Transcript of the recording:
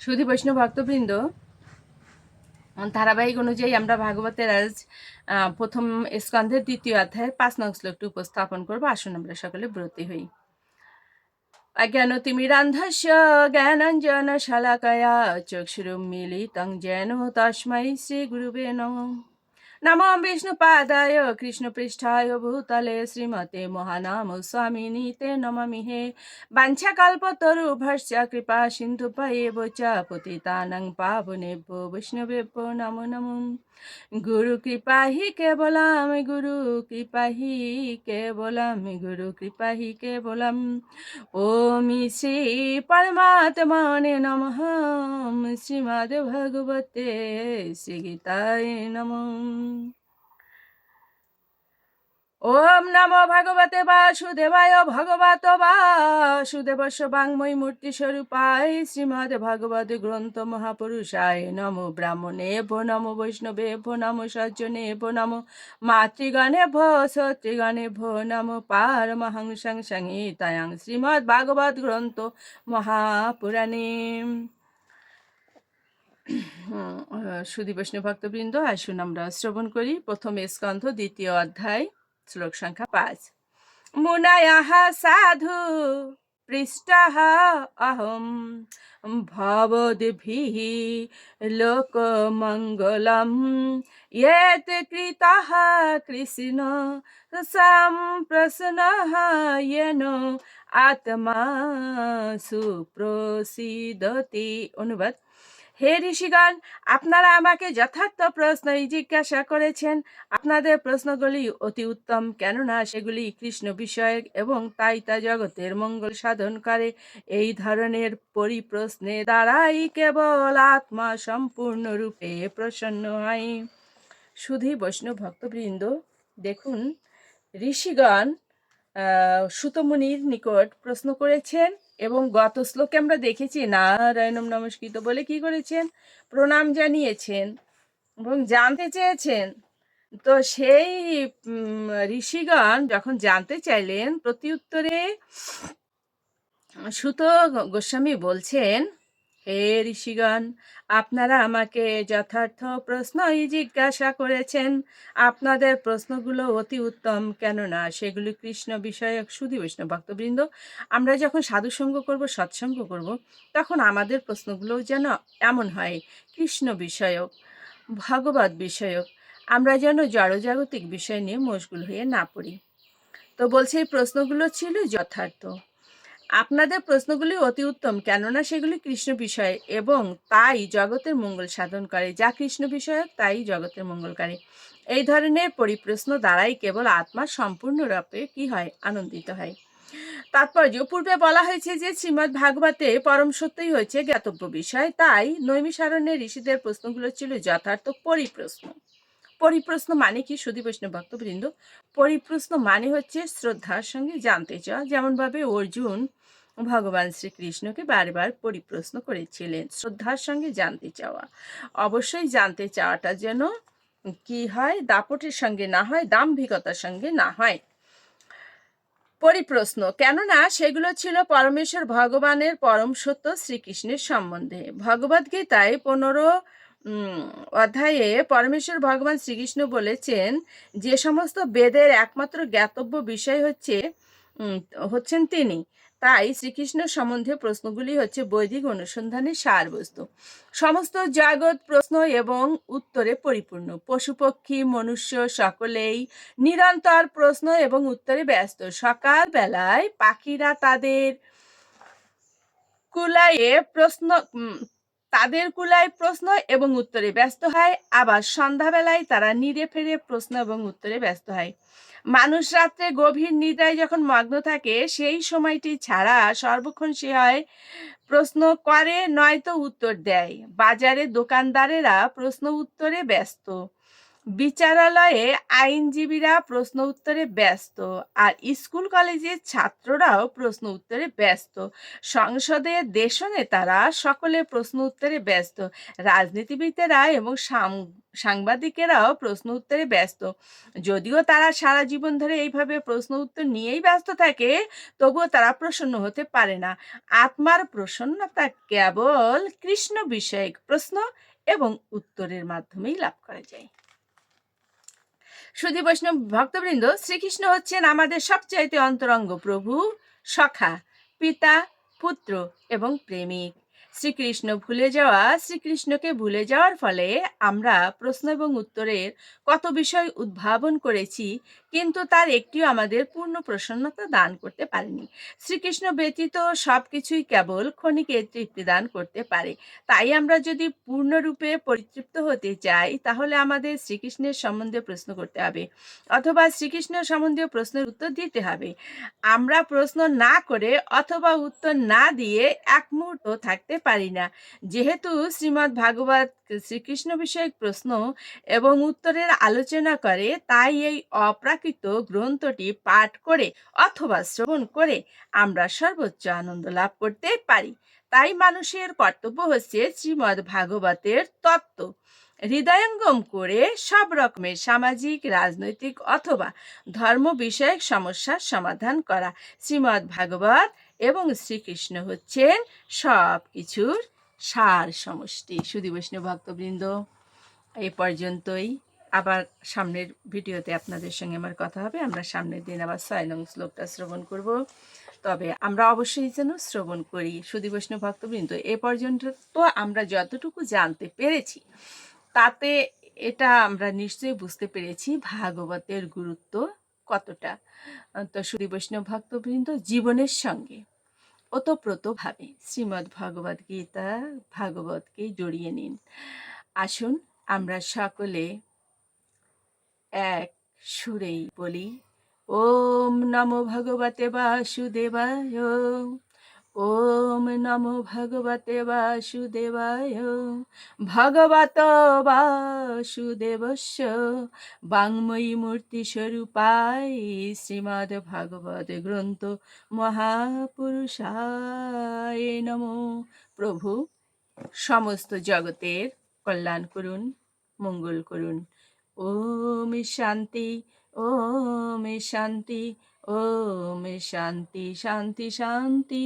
সুধী বৈষ্ণব ভক্তবৃন্দ ধারাবাহিক অনুযায়ী আমরা ভাগবতের আজ প্রথম স্কন্ধের দ্বিতীয় অধ্যায়ের পাঁচ নং শ্লোকটি উপস্থাপন করব। আসুন আমরা সকলে ব্রতী হই। অজ্ঞানতিমিরান্ধস্য জ্ঞানঞ্জন শালাকয়া চক্ষুরুন্মিলিतं যেন শ্রী গুরুবে নমঃ। নমো বিষ্ণুপাদায় কৃষ্ণপৃষ্ঠায় ভূতলে শ্রীমতে মহানাম স্বামিনী তে নমামি হে বাঞ্ছাকল্পতরুভশ্চ কৃপা সিন্ধুপয়েব চ পতিতানাং পাবনেভ্যো বৈষ্ণবেভ্যো নমো নমো গুরু কৃপা হি কেবলাম গুরু কৃপা হি কেবলাম গুরু কৃপা হি কেবলাম ওম শ্রী পরমাত্মনে নমঃ শ্রীমদ্ ভগবতে শ্রীগীতায় নমঃ ওম নমো ভগবতে বাসুদেবায় ভগবত বাসুদেবস্য বাংময়ী মূর্তি স্বরূপায় শ্রীমদ ভগবত গ্রন্থ মহাপুরুষায় নমো ব্রাহ্মণে ভো নমো বৈষ্ণবে ভো নমো সজ্জনে ভো নমো মাতৃগণে ভো সতৃগণে ভো নমো পারমহংসং সংহিতায়াং শ্রীমদ ভাগবত গ্রন্থ মহাপুরাণে। সুদী বৈষ্ণব ভক্তবৃন্দ, আসুন আমরা শ্রবণ করি প্রথম স্কন্ধ, দ্বিতীয় অধ্যায়, শ্লোক সংখ্যা পাঁচ। মুনায়াহ সাধু পৃষ্টাহ অহম ভবদ্ভিः লোকমঙ্গলম ইয়েত কৃতাः কৃষ্ণ সম্প্রসন্নः येन আত্মা সুপ্রসিদতি অনুবাদ। হে ঋষিগণ, আপনারা আমাকে যথার্থ প্রশ্নই জিজ্ঞাসা করেছেন। আপনাদের প্রশ্নগুলি অতি উত্তম, কেননা সেগুলি কৃষ্ণ বিষয়ক এবং তাই তা জগতের মঙ্গল সাধন করে। এই ধরনের পরিপ্রশ্নে দ্বারাই কেবল আত্মা সম্পূর্ণরূপে প্রসন্ন হয়। সুধী বৈষ্ণব ভক্তবৃন্দ, দেখুন, ঋষিগণ সুতমুনির নিকট প্রশ্ন করেছেন এবং গত শ্লোকে আমরা দেখেছি, নারায়ণম নমস্কৃত বলে কি করেছেন? প্রণাম জানিয়েছেন এবং জানতে চেয়েছেন। তো সেই ঋষিগণ যখন জানতে চাইলেন প্রতি উত্তরে সুত গোস্বামী বলছেন হে ঋষিগণ, আপনারা আমাকে যথার্থ প্রশ্নই জিজ্ঞাসা করেছেন। আপনাদের প্রশ্নগুলো অতি উত্তম, কেননা সেগুলি কৃষ্ণ বিষয়ক সুধী বৈষ্ণব ভক্তবৃন্দ। আমরা যখন সাধুসঙ্গ করব, সৎসঙ্গ করব, তখন আমাদের প্রশ্নগুলো যেন এমন হয়, কৃষ্ণ বিষয়ক, ভগবত বিষয়ক, আমরা যেন জড়জাগতিক বিষয় নিয়ে মশগুল হয়ে না পড়ি। তো বলছে, এই প্রশ্নগুলো ছিল যথার্থ। আপনাদের প্রশ্নগুলি অতি উত্তম, কেননা সেগুলি কৃষ্ণ বিষয় এবং তাই জগতের মঙ্গল সাধন করে। যা কৃষ্ণ বিষয়ক, তাই জগতের মঙ্গল করে এই ধরনের পরিপ্রশ্ন দ্বারাই কেবল আত্মা সম্পূর্ণরূপে কি হয়? আনন্দিত হয়। তাৎপর্য পূর্বে বলা হয়েছে যে শ্রীমৎ ভাগবতে পরম সত্যই হয়েছে জ্ঞাতব্য বিষয়। তাই নৈমিষারণ্যের ঋষিদের প্রশ্নগুলো ছিল যথার্থ পরিপ্রশ্ন। পরিপ্রশ্ন মানে কি, সুধী বৈষ্ণব ভক্তবৃন্দ? পরিপ্রশ্ন মানে হচ্ছে শ্রদ্ধার সঙ্গে জানতে চাওয়া। যেমনভাবে অর্জুন ভগবান শ্রীকৃষ্ণকে বারবার পরিপ্রশ্ন করেছিলেন শ্রদ্ধার সঙ্গে জানতে চাওয়া। অবশ্যই জানতে চাওয়াটা যেন কি হয়, দাপটের সঙ্গে না হয়, দাম্ভিকতার সঙ্গে না হয়। পরিপ্রশ্ন, কেননা সেগুলো ছিল পরমেশ্বর ভগবানের পরম সত্য শ্রীকৃষ্ণের সম্বন্ধে। ভগবদ গীতায় পনেরো অধ্যায়ে পরমেশ্বর ভগবান শ্রীকৃষ্ণ বলেছেন, যে সমস্ত বেদের একমাত্র জ্ঞাতব্য বিষয় হচ্ছে হচ্ছেন তিনি। তাই শ্রীকৃষ্ণ সম্বন্ধে প্রশ্নগুলি হচ্ছে বৈদিক অনুসন্ধানের সারবস্তু। সমস্ত জগৎ প্রশ্ন এবং উত্তরে পরিপূর্ণ। পশু পক্ষী মনুষ্য সকলেই নিরন্তর প্রশ্ন এবং উত্তরে ব্যস্ত। সকাল বেলায় পাখিরা তাদের কুলায়ে প্রশ্ন তাদের কুলায় প্রশ্ন এবং উত্তরে ব্যস্ত হয়। আবার সন্ধ্যাবেলায় তারা নিরে ফেরে প্রশ্ন এবং উত্তরে ব্যস্ত হয়। মানুষ রাত্রে গভীর নিদ্রায় যখন মগ্ন থাকে, সেই সময়টি ছাড়া সর্বক্ষণ সে হয় প্রশ্ন করে নয়তো উত্তর দেয়। বাজারে দোকানদারেরা প্রশ্ন উত্তরে ব্যস্ত। বিচারালয়ে আইনজীবীরা প্রশ্ন উত্তরে ব্যস্ত আর স্কুল কলেজের ছাত্ররাও প্রশ্ন উত্তরে ব্যস্ত। সংসদে দেশনেতারা সকলে প্রশ্ন উত্তরে ব্যস্ত। রাজনীতিবিদেরা এবং সাংবাদিকেরাও প্রশ্ন উত্তরে ব্যস্ত। যদিও তারা সারা জীবন ধরে এইভাবে প্রশ্ন উত্তর নিয়েই ব্যস্ত থাকে, তবুও তারা প্রসন্ন হতে পারে না। আত্মার প্রসন্নতা কেবল কৃষ্ণ বিষয়ক প্রশ্ন এবং উত্তরের মাধ্যমেই লাভ করা যায়। সুধী বৈষ্ণব ভক্তবৃন্দ শ্রীকৃষ্ণ হচ্ছেন আমাদের সবচাইতে অন্তরঙ্গ প্রভু সখা পিতা পুত্র এবং প্রেমিক। শ্রীকৃষ্ণ ভুলে যাওয়া শ্রীকৃষ্ণকে ভুলে যাওয়ার ফলে আমরা প্রশ্ন এবং উত্তরের কত বিষয় উদ্ভাবন করেছি, কিন্তু তার একটিও আমাদের পূর্ণ প্রসন্নতা দান করতে পারেনি। শ্রীকৃষ্ণ ব্যতীত সব কিছুই কেবল ক্ষণিকে তৃপ্তি দান করতে পারে। তাই আমরা যদি পূর্ণরূপে পরিতৃপ্ত হতে চাই, তাহলে আমাদের শ্রীকৃষ্ণের সম্বন্ধে প্রশ্ন করতে হবে, অথবা শ্রীকৃষ্ণ সম্বন্ধীয় প্রশ্নের উত্তর দিতে হবে। আমরা প্রশ্ন না করে অথবা উত্তর না দিয়ে এক মুহূর্ত থাকতে পারি না। যেহেতু শ্রীমদ্ ভাগবত শ্রীকৃষ্ণ বিষয়ক প্রশ্ন এবং উত্তরের আলোচনা করে, তাই এই অপ্রাকৃত গ্রন্থটি পাঠ করে অথবা শ্রবণ করে আমরা সর্বোচ্চ আনন্দ লাভ করতে পারি। তাই মানুষের কর্তব্য হচ্ছে শ্রীমদ্ ভাগবতের তত্ত্ব। হৃদয়ঙ্গম করে সব রকমের সামাজিক, রাজনৈতিক অথবা ধর্ম বিষয়ক সমস্যার সমাধান করা। শ্রীমদ্ ভাগবত এবং শ্রীকৃষ্ণ হচ্ছেন সব কিছুর সার সমষ্টি সুদী বৈষ্ণব ভক্তবৃন্দ, এই পর্যন্তই। আবার সামনের ভিডিওতে আপনাদের সঙ্গে আমার কথা হবে। আমরা সামনের দিন আবার ছয় নং শ্লোকটা শ্রবণ করব। তবে আমরা অবশ্যই যেন শ্রবণ করি। সুদী বৈষ্ণব ভক্তবৃন্দ, এ পর্যন্ত তো আমরা যতটুকু জানতে পেরেছি, তাতে এটা আমরা নিশ্চয়ই বুঝতে পেরেছি ভাগবতের গুরুত্ব কতটা। তো সুদী বৈষ্ণব ভক্তবৃন্দ, জীবনের সঙ্গে ওতপ্রোতভাবে শ্রীমদ্ ভগবদ গীতা ভাগবতকে জড়িয়ে নিন। আসুন আমরা সকলে এক সুরেই বলি, ওম নমো ভগবতে বাসুদেবায়। ওম নমো ভগবতে বাসুদেবায়, ভগবত বাসুদেবস্য, বাংময়ী মূর্তি স্বরূপায় শ্রীমদ্ ভাগবত গ্রন্থ মহাপুরুষায় নমো। প্রভু, সমস্ত জগতের কল্যাণ করুন, মঙ্গল করুন। ওম শান্তি ওম শান্তি ওম শান্তি শান্তি শান্তি